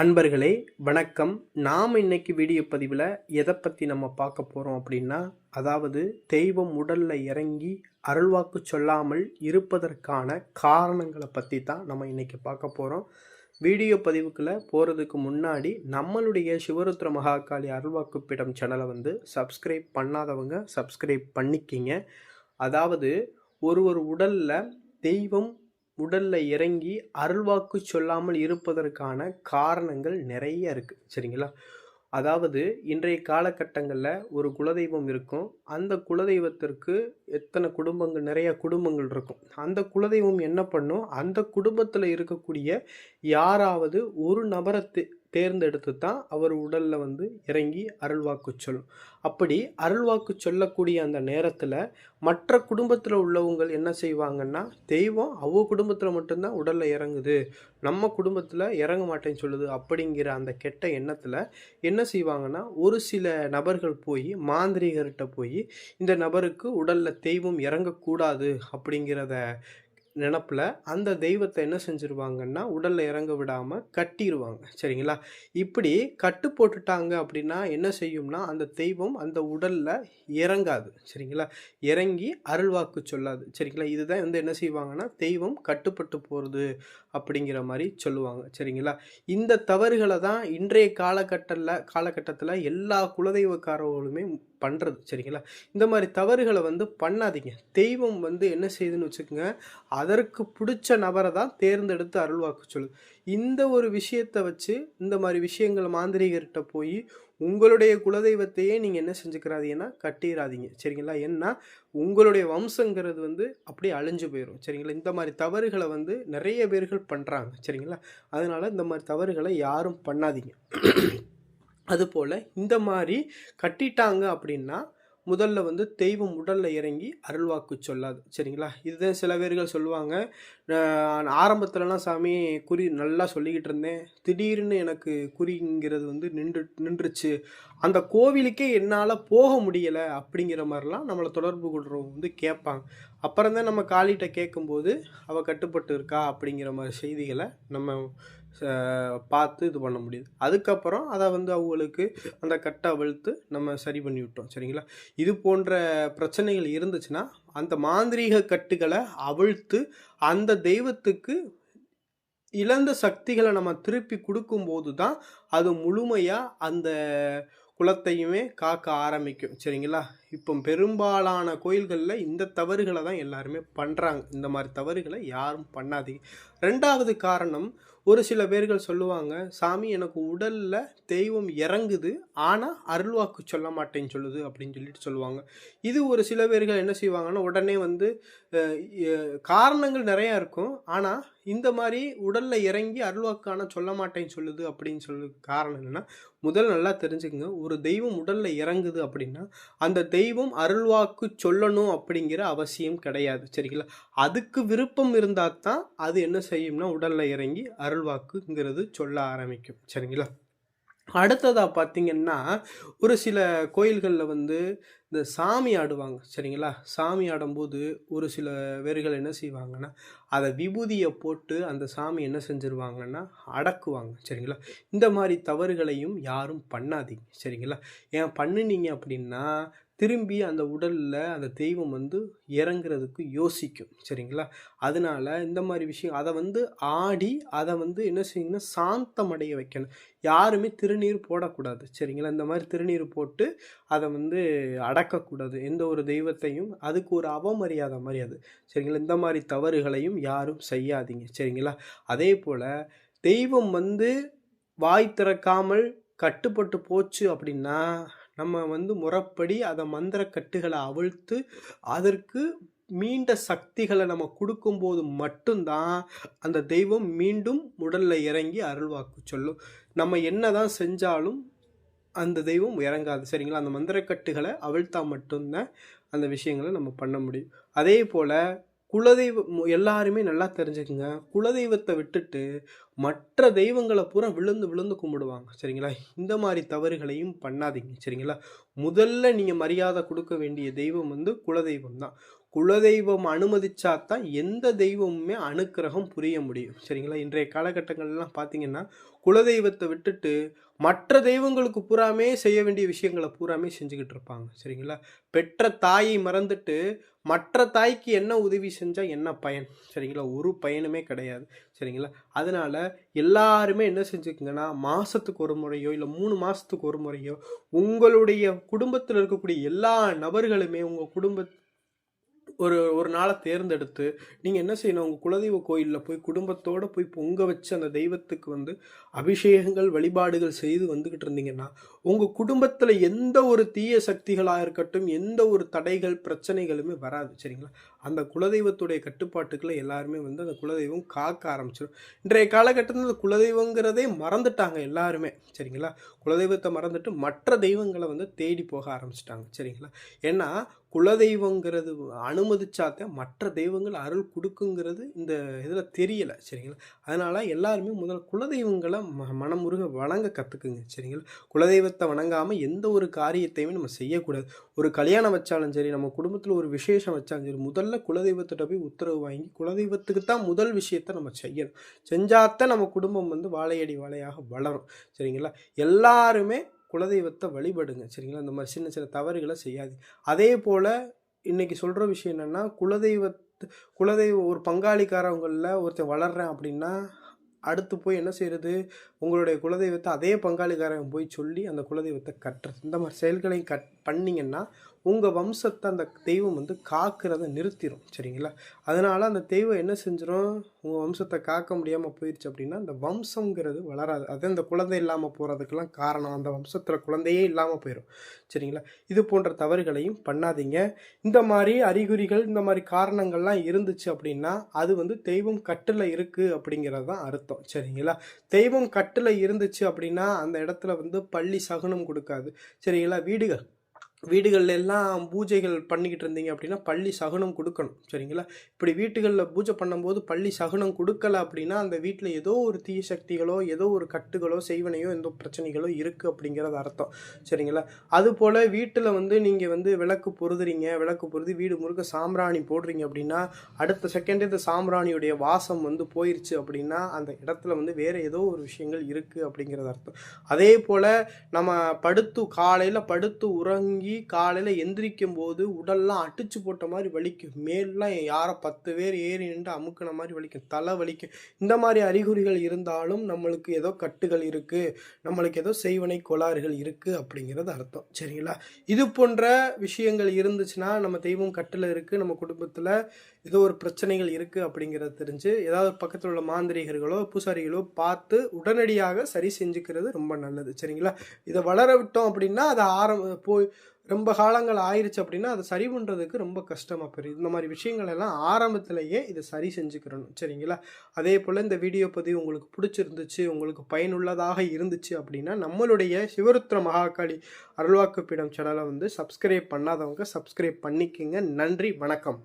அன்பர்களே வணக்கம். நாம் இன்னைக்கு வீடியோ பதிவில் எதை பற்றி நம்ம பார்க்க போகிறோம் அப்படின்னா அதாவது தெய்வம் உடலில் இறங்கி அருள்வாக்கு சொல்லாமல் இருப்பதற்கான காரணங்களை பற்றி தான் நம்ம இன்னைக்கு பார்க்க போகிறோம் வீடியோ பதிவுக்குள்ளே போகிறதுக்கு முன்னாடி நம்மளுடைய சிவருத்ர மகாகாளி அருள்வாக்கு பீடம் சேனலை வந்து சப்ஸ்கிரைப் பண்ணாதவங்க சப்ஸ்கிரைப் பண்ணிக்கிங்க. அதாவது ஒரு ஒரு உடலில் தெய்வம் உடலில் இறங்கி அருள்வாக்கு சொல்லாமல் இருப்பதற்கான காரணங்கள் நிறைய இருக்குது சரிங்களா? அதாவது இன்றைய காலகட்டங்களில் ஒரு குலதெய்வம் இருக்கும். அந்த குலதெய்வத்திற்கு எத்தனை குடும்பங்கள் நிறைய குடும்பங்கள் இருக்கும். அந்த குலதெய்வம் என்ன பண்ணும்? அந்த குடும்பத்தில் இருக்கக்கூடிய யாராவது ஒரு நபரை தேர்ந்தெடுத்து தான் அவர் உடலில் வந்து இறங்கி அருள்வாக்கு சொல்லும் அப்படி அருள்வாக்கு சொல்லக்கூடிய அந்த நேரத்தில் மற்ற குடும்பத்தில் உள்ளவங்கள் என்ன செய்வாங்கன்னா தெய்வம் அவங்க குடும்பத்தில் மட்டும்தான் உடலில் இறங்குது நம்ம குடும்பத்தில் இறங்க மாட்டேன்னு சொல்லுது அப்படிங்கிற அந்த கெட்ட எண்ணத்தில் என்ன செய்வாங்கன்னா ஒரு சில நபர்கள் போய் மாந்திரிகர்கிட்ட போய் இந்த நபருக்கு உடலில் தெய்வம் இறங்கக்கூடாது அப்படிங்கிறத நினப்பில் அந்த தெய்வத்தை என்ன செஞ்சுருவாங்கன்னா உடலில் இறங்க விடாமல் கட்டிடுவாங்க சரிங்களா? இப்படி கட்டு போட்டுட்டாங்க அப்படின்னா என்ன செய்யும்னா அந்த தெய்வம் அந்த உடலில் இறங்காது. சரிங்களா? இறங்கி அருள்வாக்கு சொல்லாது. சரிங்களா? இதுதான் வந்து என்ன செய்வாங்கன்னா தெய்வம் கட்டுப்பட்டு போகிறது அப்படிங்கிற மாதிரி சொல்லுவாங்க. சரிங்களா? இந்த தவறுகளை தான் இன்றைய காலகட்டத்தில் காலகட்டத்தில் எல்லா குலதெய்வக்காரர்களுமே பண்ணுறது சரிங்களா? இந்த மாதிரி தவறுகளை வந்து பண்ணாதீங்க. தெய்வம் வந்து என்ன செய்யுதுன்னு வச்சுக்கோங்க அதற்கு பிடிச்ச நபரை தான் தேர்ந்தெடுத்து அருள்வாக்கு சொல்லுது. இந்த ஒரு விஷயத்தை வச்சு இந்த மாதிரி விஷயங்கள் மாந்திரிகர்கிட்ட போய் உங்களுடைய குலதெய்வத்தையே நீங்கள் என்ன செஞ்சுக்கிறாதீங்கன்னா கட்டிடாதீங்க சரிங்களா? ஏன்னா உங்களுடைய வம்சங்கிறது வந்து அப்படியே அழிஞ்சு போயிடும் சரிங்களா? இந்த மாதிரி தவறுகளை வந்து நிறைய பேர்கள் பண்ணுறாங்க சரிங்களா? அதனால் இந்த மாதிரி தவறுகளை யாரும் பண்ணாதீங்க. அதுபோல் இந்த மாதிரி கட்டிட்டாங்க அப்படின்னா முதல்ல வந்து தெய்வம் உடலில் இறங்கி அருள்வாக்கு சொல்லாது. சரிங்களா? இதுதான் சில பேர்கள் சொல்லுவாங்க. நான் ஆரம்பத்துலலாம் சாமி குறி நல்லா சொல்லிக்கிட்டு இருந்தேன். திடீர்னு எனக்கு குறிங்கிறது வந்து நின்று நின்றுச்சு. அந்த கோவிலுக்கே என்னால் போக முடியலை அப்படிங்கிற மாதிரிலாம் நம்மளை தொடர்பு கொள்கிறவங்க வந்து கேட்பாங்க. அப்புறம் தான் நம்ம காளிகிட்ட கேட்கும்போது அவள் கட்டுப்பட்டு இருக்கா அப்படிங்கிற மாதிரி செய்திகளை நம்ம பார்த்து இது பண்ண முடியுது. அதுக்கப்புறம் அதை வந்து அவங்களுக்கு அந்த கட்டை அவிழ்த்து நம்ம சரி பண்ணி விட்டோம். சரிங்களா? இது போன்ற பிரச்சனைகள் இருந்துச்சுன்னா அந்த மாந்திரீக கட்டுகளை அவிழ்த்து அந்த தெய்வத்துக்கு இழந்த சக்திகளை நம்ம திருப்பி கொடுக்கும்போது தான் அது முழுமையாக அந்த குலத்தையுமே காக்க ஆரம்பிக்கும். சரிங்களா? இப்போ பெரும்பாலான கோயில்களில் இந்த தவறுகளை தான் எல்லாருமே பண்ணுறாங்க இந்த மாதிரி தவறுகளை யாரும் பண்ணாதீங்க. ரெண்டாவது காரணம் ஒரு சில பேர்கள் சொல்லுவாங்க சாமி எனக்கு உடலில் தெய்வம் இறங்குது ஆனால் அருள்வாக்கு சொல்ல மாட்டேன்னு சொல்லுது அப்படின்னு சொல்லிட்டு சொல்லுவாங்க. இது ஒரு சில பேர்கள் என்ன செய்வாங்கன்னா உடனே வந்து காரணங்கள் நிறையா இருக்கும். ஆனால் இந்த மாதிரி உடலில் இறங்கி அருள்வாக்கான சொல்ல மாட்டேன்னு சொல்லுது அப்படின்னு சொல்லு காரணம் என்னென்னா முதல் நல்லா தெரிஞ்சுக்கங்க. ஒரு தெய்வம் உடலில் இறங்குது அப்படின்னா அந்த தெய்வம் அருள்வாக்கு சொல்லணும் அப்படிங்கிற அவசியம் கிடையாது சரிங்களா? அதுக்கு விருப்பம் இருந்தால் தான் அது என்ன செய்யும்னா உடலில் இறங்கி அருள்வாக்குங்கிறது சொல்ல ஆரம்பிக்கும் சரிங்களா? அடுத்ததாக பார்த்தீங்கன்னா ஒரு சில கோயில்களில் வந்து இந்த சாமி ஆடுவாங்க சரிங்களா? சாமி ஆடும்போது ஒரு சில பேர்கள் என்ன செய்வாங்கன்னா அதை விபூதியை போட்டு அந்த சாமி என்ன செஞ்சுருவாங்கன்னா அடக்குவாங்க சரிங்களா? இந்த மாதிரி தவறுகளையும் யாரும் பண்ணாதீங்க சரிங்களா? ஏன் பண்ணுனீங்க அப்படின்னா திரும்பி அந்த உடலில் அந்த தெய்வம் வந்து இறங்குறதுக்கு யோசிக்கும் சரிங்களா? அதனால இந்த மாதிரி விஷயம் அதை வந்து ஆடி அதை வந்து என்ன செய்யுங்கன்னா சாந்தமடைய வைக்கணும். யாருமே திருநீர் போடக்கூடாது சரிங்களா? இந்த மாதிரி திருநீர் போட்டு அதை வந்து அடக்கக்கூடாது. எந்த ஒரு தெய்வத்தையும் அதுக்கு ஒரு அவமரியாதை மாதிரி அது சரிங்களா? இந்த மாதிரி தவறுகளையும் யாரும் செய்யாதீங்க சரிங்களா? அதே போல் தெய்வம் வந்து வாய் திறக்காமல் கட்டுப்பட்டு போச்சு அப்படின்னா நம்ம வந்து முறைப்படி அதை மந்திர கட்டுகளை அவிழ்த்து அதற்கு மீண்ட சக்திகளை நம்ம கொடுக்கும்போது மட்டும்தான் அந்த தெய்வம் மீண்டும் உடலில் இறங்கி அருள்வாக்கு சொல்லும். நம்ம என்னதான் செஞ்சாலும் அந்த தெய்வம் இறங்காது. சரிங்களா? அந்த மந்திரக்கட்டுகளை அவிழ்த்தா மட்டும்தான் அந்த விஷயங்களை நம்ம பண்ண முடியும். அதே போல் குலதெய்வம் எல்லாருமே நல்லா தெரிஞ்சுக்குங்க. குலதெய்வத்தை விட்டுட்டு மற்ற தெய்வங்களை பூரா விழுந்து விழுந்து கும்பிடுவாங்க. சரிங்களா? இந்த மாதிரி தவறுகளையும் பண்ணாதீங்க. சரிங்களா? முதல்ல நீங்கள் மரியாதை கொடுக்க வேண்டிய தெய்வம் வந்து குலதெய்வம் தான் குலதெய்வம் அனுமதிச்சா தான் எந்த தெய்வமுமே அனுக்கிரகம் புரிய முடியும். சரிங்களா? இன்றைய காலகட்டங்கள்லாம் பார்த்தீங்கன்னா குலதெய்வத்தை விட்டுட்டு மற்ற தெய்வங்களுக்கு பூராமே செய்ய வேண்டிய விஷயங்களை பூராமே செஞ்சுக்கிட்டு இருப்பாங்க. சரிங்களா? பெற்ற தாயை மறந்துட்டு மற்ற தாய்க்கு என்ன உதவி செஞ்சால் என்ன பயன்? சரிங்களா? ஒரு பயனுமே கிடையாது. சரிங்களா? அதனால் எல்லாருமே என்ன செஞ்சுக்கோங்கன்னா மாதத்துக்கு ஒரு முறையோ இல்லை மூணு மாதத்துக்கு ஒரு முறையோ உங்களுடைய குடும்பத்தில் இருக்கக்கூடிய எல்லா நபர்களுமே உங்கள் குடும்ப ஒரு ஒரு நாளை தேர்ந்தெடுத்து நீங்கள் என்ன செய்யணும்? உங்கள் குலதெய்வ கோயிலில் போய் குடும்பத்தோடு போய் பொங்க வச்சு அந்த தெய்வத்துக்கு வந்து அபிஷேகங்கள் வழிபாடுகள் செய்து வந்துக்கிட்டு இருந்தீங்கன்னா உங்கள் குடும்பத்தில் எந்த ஒரு தீய சக்திகளாக இருக்கட்டும் எந்த ஒரு தடைகள் பிரச்சனைகளுமே வராது. சரிங்களா? அந்த குலதெய்வத்துடைய கட்டுப்பாட்டுக்களை எல்லாருமே வந்து அந்த குலதெய்வம் காக்க ஆரம்பிச்சிடும் இன்றைய காலகட்டத்தில் அந்த குலதெய்வங்கிறதே மறந்துட்டாங்க எல்லாருமே. சரிங்களா? குலதெய்வத்தை மறந்துட்டு மற்ற தெய்வங்களை வந்து தேடி போக ஆரம்பிச்சிட்டாங்க. சரிங்களா? ஏன்னா குலதெய்வங்கிறது அனுமதிச்சாத்த மற்ற தெய்வங்கள் அருள் கொடுக்குங்கிறது இந்த இதில் தெரியலை. சரிங்களா? அதனால் எல்லாருமே முதல் குலதெய்வங்களை ம மனமுருக வணங்க கற்றுக்குங்க சரிங்களா? குலதெய்வத்தை வணங்காமல் எந்த ஒரு காரியத்தையுமே நம்ம செய்யக்கூடாது. ஒரு கல்யாணம் வச்சாலும் சரி நம்ம குடும்பத்தில் ஒரு விசேஷம் வச்சாலும் சரி முதல்ல குலதெய்வத்திட்ட போய் உத்தரவு வாங்கி குலதெய்வத்துக்கு தான் முதல் விஷயத்தை நம்ம செய்யணும். செஞ்சாத்தான் நம்ம குடும்பம் வந்து வாழையடி வாழையாக வளரும். சரிங்களா? எல்லாருமே குலதெய்வத்தை வழிபடுங்க. சரிங்களா? இந்த மாதிரி சின்ன சின்ன தவறுகளை செய்யாது அதே போல் இன்றைக்கி சொல்கிற விஷயம் என்னென்னா குலதெய்வத்து குலதெய்வம் ஒரு பங்காளிக்காரவங்களில் ஒருத்தர் வளர்கிறேன் அப்படின்னா அடுத்து போய் என்ன செய்கிறது உங்களுடைய குலதெய்வத்தை அதே பங்காளிக்காரன் போய் சொல்லி அந்த குலதெய்வத்தை கட்டுறது. இந்த மாதிரி செயல்களையும் கட் பண்ணிங்கன்னா உங்கள் வம்சத்தை அந்த தெய்வம் வந்து காக்கிறத நிறுத்திடும் சரிங்களா? அதனால் அந்த தெய்வம் என்ன செஞ்சிடும் உங்கள் வம்சத்தை காக்க முடியாமல் போயிடுச்சு அப்படின்னா அந்த வம்சங்கிறது வளராது. அது அந்த குழந்தை இல்லாமல் போகிறதுக்கெல்லாம் காரணம். அந்த வம்சத்தில் குழந்தையே இல்லாமல் போயிடும் சரிங்களா? இது போன்ற தவறுகளையும் பண்ணாதீங்க. இந்த மாதிரி அறிகுறிகள் இந்த மாதிரி காரணங்கள்லாம் இருந்துச்சு அப்படின்னா அது வந்து தெய்வம் கட்டில் இருக்குது அப்படிங்கிறது தான் அர்த்தம். சரிங்களா? தெய்வம் கட்டில் இருந்துச்சு அப்படின்னா அந்த இடத்துல வந்து பள்ளி சகுனம் கொடுக்காது. சரிங்களா? வீடுகள். வீடுகளில் எல்லாம் பூஜைகள் பண்ணிக்கிட்டு இருந்தீங்க அப்படின்னா பள்ளி சகுனம் கொடுக்கணும் சரிங்களா? இப்படி வீட்டுகளில் பூஜை பண்ணும்போது பள்ளி சகுனம் கொடுக்கல அப்படின்னா அந்த வீட்டில் ஏதோ ஒரு தீய சக்திகளோ ஏதோ ஒரு கட்டுகளோ செய்வனையோ எந்த பிரச்சனைகளோ இருக்குது அப்படிங்கிறது அர்த்தம் சரிங்களா? அதுபோல் வீட்டில் வந்து நீங்கள் வந்து விளக்கு பொருதுறீங்க விளக்கு பொருது வீடு முழுக்க சாம்பிராணி போடுறீங்க அப்படின்னா அடுத்த செகண்டே இந்த சாம்பிராணியுடைய வாசம் வந்து போயிருச்சு அப்படின்னா அந்த இடத்துல வந்து வேறு ஏதோ ஒரு விஷயங்கள் இருக்குது அப்படிங்கிறது அர்த்தம். அதே போல் நம்ம படுத்து காலையில் படுத்து உறங்கி காலையில் எந்திரிக்கும் போது உடல்லாம் அடிச்சு போட்ட மாதிரி வலிக்கும். மேல்லாம் யாரை பத்து பேர் ஏறி நின்று அமுக்கின மாதிரி வலிக்கும். தலை வலிக்கும். இந்த மாதிரி அறிகுறிகள் இருந்தாலும் நம்மளுக்கு ஏதோ கட்டுகள் இருக்குது நம்மளுக்கு ஏதோ செய்வனை கோளாறுகள் இருக்குது அப்படிங்கிறது அர்த்தம். சரிங்களா? இது போன்ற விஷயங்கள் இருந்துச்சுன்னா நம்ம தெய்வம் கட்டில் இருக்குது நம்ம குடும்பத்தில் ஏதோ ஒரு பிரச்சனைகள் இருக்குது அப்படிங்கிறத தெரிஞ்சு ஏதாவது பக்கத்தில் உள்ள மாந்திரிகர்களோ பூசாரிகளோ பார்த்து உடனடியாக சரி செஞ்சுக்கிறது ரொம்ப நல்லது. சரிங்களா? இதை வளர விட்டோம் அப்படின்னா அதை ஆரம்ப போய் ரொம்ப காலங்கள் ஆயிடுச்சு அப்படின்னா அதை சரி பண்ணுறதுக்கு ரொம்ப கஷ்டமாக போயிடும் இந்த மாதிரி விஷயங்கள் எல்லாம் ஆரம்பத்திலேயே இதை சரி செஞ்சுக்கிறணும். சரிங்களா? அதே போல் இந்த வீடியோ பதிவு உங்களுக்கு பிடிச்சிருந்துச்சு உங்களுக்கு பயனுள்ளதாக இருந்துச்சு அப்படின்னா நம்மளுடைய சிவருத்ர மகாகாளி அருள்வாக்குப்பிடம் சேனலை வந்து சப்ஸ்கிரைப் பண்ணாதவங்க சப்ஸ்கிரைப் பண்ணிக்கங்க. நன்றி வணக்கம்.